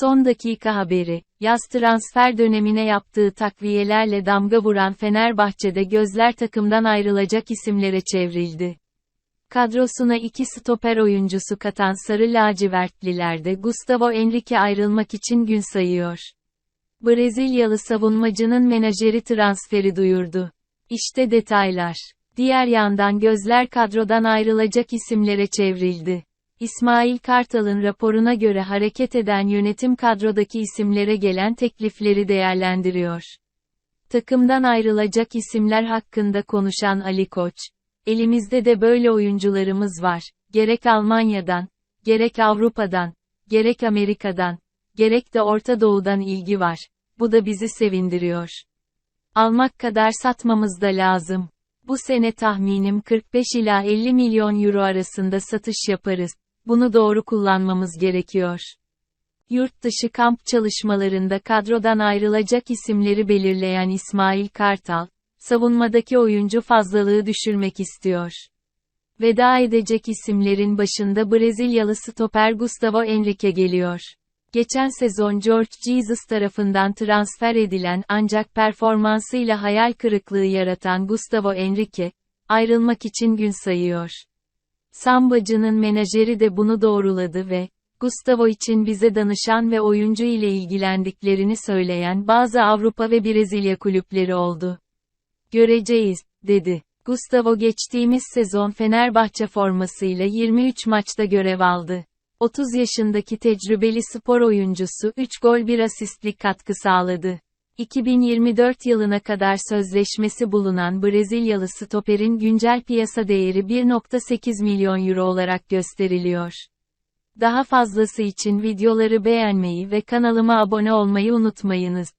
Son dakika haberi, yaz transfer dönemine yaptığı takviyelerle damga vuran Fenerbahçe'de gözler takımdan ayrılacak isimlere çevrildi. Kadrosuna iki stoper oyuncusu katan Sarı Lacivertlilerde Gustavo Henrique ayrılmak için gün sayıyor. Brezilyalı savunmacının menajeri transferi duyurdu. İşte detaylar. Diğer yandan gözler kadrodan ayrılacak isimlere çevrildi. İsmail Kartal'ın raporuna göre hareket eden yönetim kadrodaki isimlere gelen teklifleri değerlendiriyor. Takımdan ayrılacak isimler hakkında konuşan Ali Koç, elimizde de böyle oyuncularımız var, gerek Almanya'dan, gerek Avrupa'dan, gerek Amerika'dan, gerek de Orta Doğu'dan ilgi var. Bu da bizi sevindiriyor. Almak kadar satmamız da lazım. Bu sene tahminim 45 ila 50 milyon euro arasında satış yaparız. Bunu doğru kullanmamız gerekiyor. Yurt dışı kamp çalışmalarında kadrodan ayrılacak isimleri belirleyen İsmail Kartal, savunmadaki oyuncu fazlalığı düşürmek istiyor. Veda edecek isimlerin başında Brezilyalı stoper Gustavo Henrique geliyor. Geçen sezon George Jesus tarafından transfer edilen ancak performansıyla hayal kırıklığı yaratan Gustavo Henrique, ayrılmak için gün sayıyor. Sambacı'nın menajeri de bunu doğruladı ve, Gustavo için bize danışan ve oyuncu ile ilgilendiklerini söyleyen bazı Avrupa ve Brezilya kulüpleri oldu. Göreceğiz, dedi. Gustavo geçtiğimiz sezon Fenerbahçe formasıyla 23 maçta görev aldı. 30 yaşındaki tecrübeli spor oyuncusu 3 gol 1 asistlik katkı sağladı. 2024 yılına kadar sözleşmesi bulunan Brezilyalı stoperin güncel piyasa değeri 1.8 milyon euro olarak gösteriliyor. Daha fazlası için videoları beğenmeyi ve kanalıma abone olmayı unutmayınız.